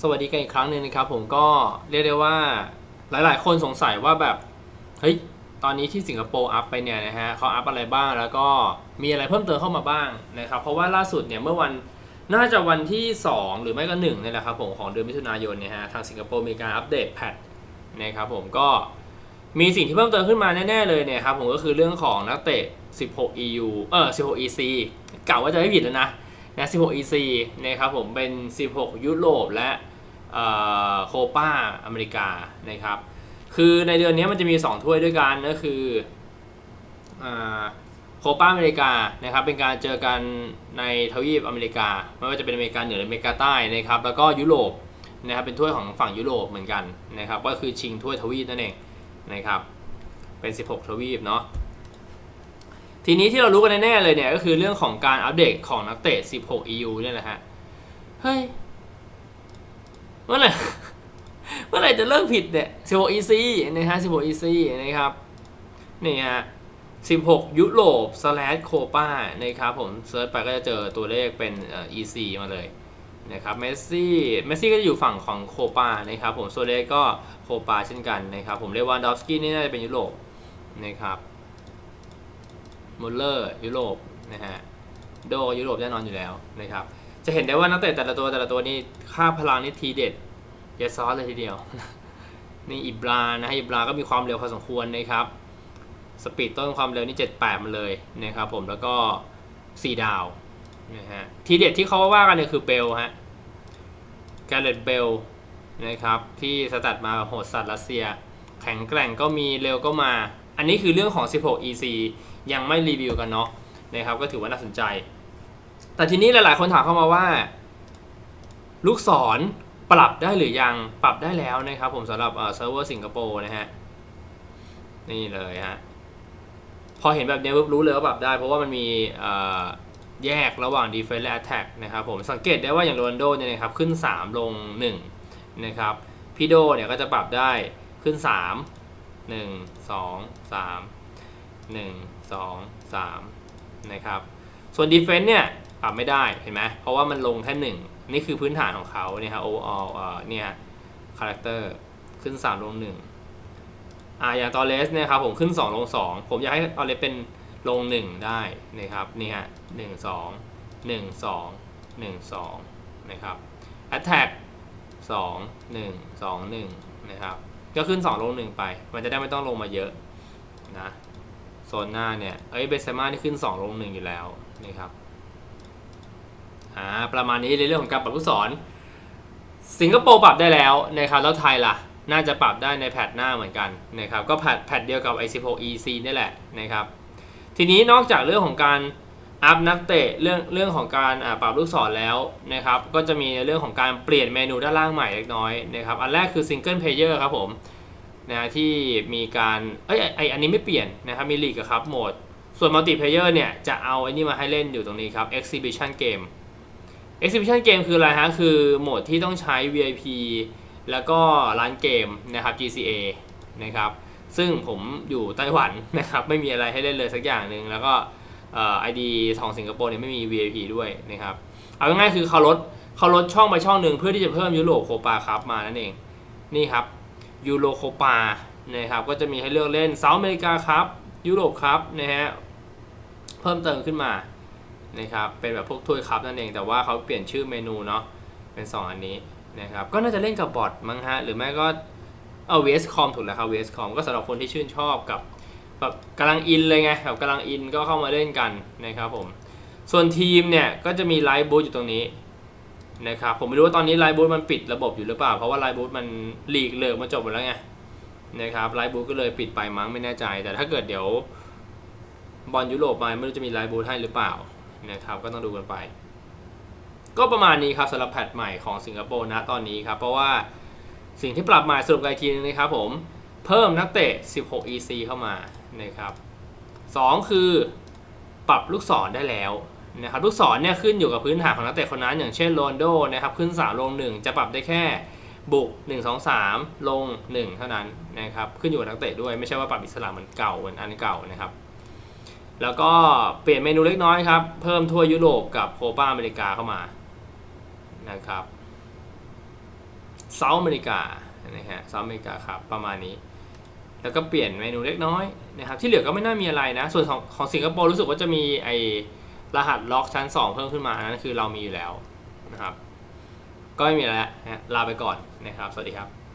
สวัสดีกันอีกครั้งหนึ่งนะครับผมก็เรียกได้ว่าหลายๆ คนสงสัยว่าแบบเฮ้ยตอนนี้ที่สิงคโปร์อัพไปเนี่ยนะฮะเขาอัพอะไรบ้างแล้วก็มีอะไรเพิ่มเติมเข้ามาบ้างนะครับเพราะว่าล่าสุดเนี่ยเมื่อวันน่าจะวันที่ 2 หรือไม่ก็1นี่แหละครับผมของเดือนมิถุนายนเนี่ยฮะทางสิงคโปร์มีการอัปเดตแพทนะครับผมก็มีสิ่งที่เพิ่มเติมขึ้นมาแน่ๆเลยเนี่ยครับผมก็คือเรื่องของนักเตะ 16 EU เออ16 EC เก่าวว่าจะไม่ผิดแล้วนะ นะ16 EC นะครับผมเป็น 16 ยุโรปและโคปาอเมริกานะครับคือในเดือนนี้มันจะมี 2 ถ้วยด้วยกันก็คือโคปาอเมริกานะครับเป็นการเจอกันในทวีปอเมริกา ไม่ว่าจะเป็นอเมริกาเหนือหรืออเมริกาใต้นะครับแล้วก็ยุโรปนะครับเป็นถ้วยของฝั่งยุโรปเหมือนกันนะครับก็คือชิงถ้วยทวีปนั่นเองนะครับเป็น 16 ทวีปเนาะ ทีนี้ที่เรารู้กันแน่ๆเลยเนี่ยก็คือเรื่องของการอัปเดตของนักเตะ 16 EU เนี่ยแหละฮะ เฮ้ย เมื่อไหร่ เมื่อไหร่จะเลิกผิดเนี่ย 16 EC นะฮะ 16 EC นะครับ นี่ฮะ 16 ยุโรป slash โคปานะครับผมเซิร์ชไปก็จะเจอตัวเลขเป็น EC มาเลยนะครับเมสซี่เมสซี่ก็จะอยู่ฝั่งของโคปานะครับผมโซเลก็โคปาเช่นกันนะครับผมเลวานดอฟสกี้นี่น่าจะเป็นยุโรปนะครับ มุลเลอร์ยุโรปนะฮะโดยุโรปแน่นอนอยู่แล้วนะครับ จะเห็นได้ว่านักเตะแต่ละตัวแต่ละตัวนี่ค่าพลังนี่ทีเด็ดเยซอสเลยทีเดียว นี่อิบรานะฮะอิบราก็มีความเร็วพอสมควรนะครับสปีดต้นความเร็วนี่78มาเลยนะครับผมแล้วก็ 4 ดาวนะฮะทีเด็ดที่เขาว่ากันเนี่ยคือเบลฮะแกเรตเบลนะครับที่สตัดมาโหดสัตว์รัสเซีย แข็งแกร่งก็มีเร็วก็มา อันนี้คือเรื่องของ 16 EC ยังไม่รีวิวกันเนาะนะครับก็ถือว่าน่าสนใจ แต่ทีนี้หลาย ๆ คนถามเข้ามาว่า ลูกศรปรับได้หรือยังปรับได้แล้วนะครับ ผมสำหรับเซิร์ฟเวอร์สิงคโปร์นะฮะนี่เลยฮะพอเห็นแบบนี้ปุ๊บรู้เลยว่าปรับได้ เพราะว่ามันมีแยกระหว่าง defense และ attack นะครับผมสังเกตได้ว่าอย่างโรนโดเนี่ยนะครับขึ้น 3 ลง 1 นะครับพี่โดเนี่ยก็จะปรับได้ขึ้น 3 1 2 3 1 2 3นะครับ ส่วน defense เนี่ยปรับไม่ได้เห็นไหมเพราะว่ามันลงแค่ 1 นี่คือพื้นฐานของเขาเนี่ยครับ overall เอ่อเนี่ย character ขึ้น 3 ลง 1อ่าอย่างตอเลสเนี่ยครับผมขึ้น 2 ลง 2 ผมอยากให้ตอเลสเป็นลง 1 ได้นะครับนี่ฮะ1 2 1 2 1 2นะครับ attack 2 1 2 1นะครับ ก็ขึ้น 2 ลง 1 ไป มันจะได้ไม่ต้องลงมาเยอะนะโซนหน้าเนี่ย เอ้ยเบสมานี่ขึ้น 2 ลง 1 อยู่แล้วนะครับอ่าประมาณนี้ในเรื่องของการปรับลูกศรสิงคโปร์ปรับได้แล้วนะครับแล้วไทยล่ะ น่าจะปรับได้ในแพทหน้าเหมือนกันนะครับก็แพทแพทเดียวกับ i16 EC นี่แหละนะครับทีนี้นอกจากเรื่องของการ อัพนักเตะเรื่องเรื่องของการปรับลูกศรแล้วนะครับก็จะมีในเรื่องของการเปลี่ยนเมนูด้านล่างใหม่เล็กน้อยนะครับอันแรกคือ Single Player ครับผมนะที่มีการเอ้ยไออันนี้ไม่เปลี่ยนนะครับมีลีกกับครับโหมด ส่วนมัลติเพลเยอร์เนี่ยจะเอาไอ้นี่มาให้เล่นอยู่ตรงนี้ครับ Exhibition Game Exhibition Game คืออะไรฮะคือโหมดที่ต้องใช้ VIP แล้วก็ร้านเกมนะครับ GCA นะครับซึ่งผมอยู่ไต้หวันนะครับไม่มีอะไรให้เล่นเลยสักอย่างหนึ่งแล้วก็ ไอดีของสิงคโปร์เนี่ยไม่มี VIP ด้วยนะครับ เอาง่ายๆคือเขาลดเขาลดช่องไปช่องหนึ่งเพื่อที่จะเพิ่มยุโรโคปาครับมานั่นเอง นี่ครับยูโรโคปานะครับก็จะมีให้เลือกเล่นเซาท์อเมริกาครับยุโรปครับนะฮะเพิ่มเติมขึ้นมานะครับเป็นแบบพวกถ้วยครับนั่นเอง แต่ว่าเขาเปลี่ยนชื่อเมนูเนาะเป็น 2 อันนี้นะครับก็น่าจะเล่นกับบอทมั้งฮะหรือไม่ก็เอาเวสคอมถูกแล้วครับเวสคอมก็สำหรับคนที่ชื่นชอบกับ แบบกำลังอินเลยไงแบบกำลังอินก็เข้ามาเล่นกันนะครับผมส่วนทีมเนี่ยก็จะมีไลฟ์บูธอยู่ตรงนี้นะครับผมไม่รู้ว่าตอนนี้ไลฟ์บูธมันปิดระบบอยู่หรือเปล่า เพราะว่าไลฟ์บูธมันลีกเลิกมาจบหมดแล้วไงนะครับไลฟ์บูธก็เลยปิดไปมั้งไม่แน่ใจ แต่ถ้าเกิดเดี๋ยวบอลยุโรปมาไม่รู้จะมีไลฟ์บูธให้หรือเปล่านะครับก็ต้องดูกันไป ก็ประมาณนี้ครับสำหรับแพทใหม่ของสิงคโปร์นะตอนนี้ครับ เพราะว่าสิ่งที่ปรับใหม่สรุปกันอีกทีนึงนะครับผมเพิ่มนักเตะ 16 EC เข้ามา นะครับ2คือปรับลูกศรได้แล้วนะครับลูกศรเนี่ยขึ้นอยู่กับพื้นฐานของนักเตะคนนั้น อย่างเช่นโรนโดนะครับขึ้น3ลง1จะปรับได้แค่บุก1 2 3 ลง 1 เท่านั้นนะครับขึ้นอยู่กับนักเตะด้วยไม่ใช่ว่าปรับอิสระเหมือนเก่าเหมือนอันเก่านะครับ แล้วก็เปลี่ยนเมนูเล็กน้อยครับ เพิ่มทั่วยุโรปกับโคปาอเมริกาเข้ามานะครับเซาท์อเมริกานะฮะเซาท์อเมริกาครับประมาณนี้ แล้วก็เปลี่ยนเมนูเล็กน้อยนะครับที่เหลือก็ไม่น่ามีอะไรนะ ส่วนของของสิงคโปร์รู้สึกว่าจะมีไอรหัสล็อกชั้น 2 เพิ่มขึ้นมาอันนั่นคือเรามีอยู่แล้วนะครับ ก็ไม่มีอะไรแล้วนะฮะลาไปก่อนนะครับ สวัสดีครับ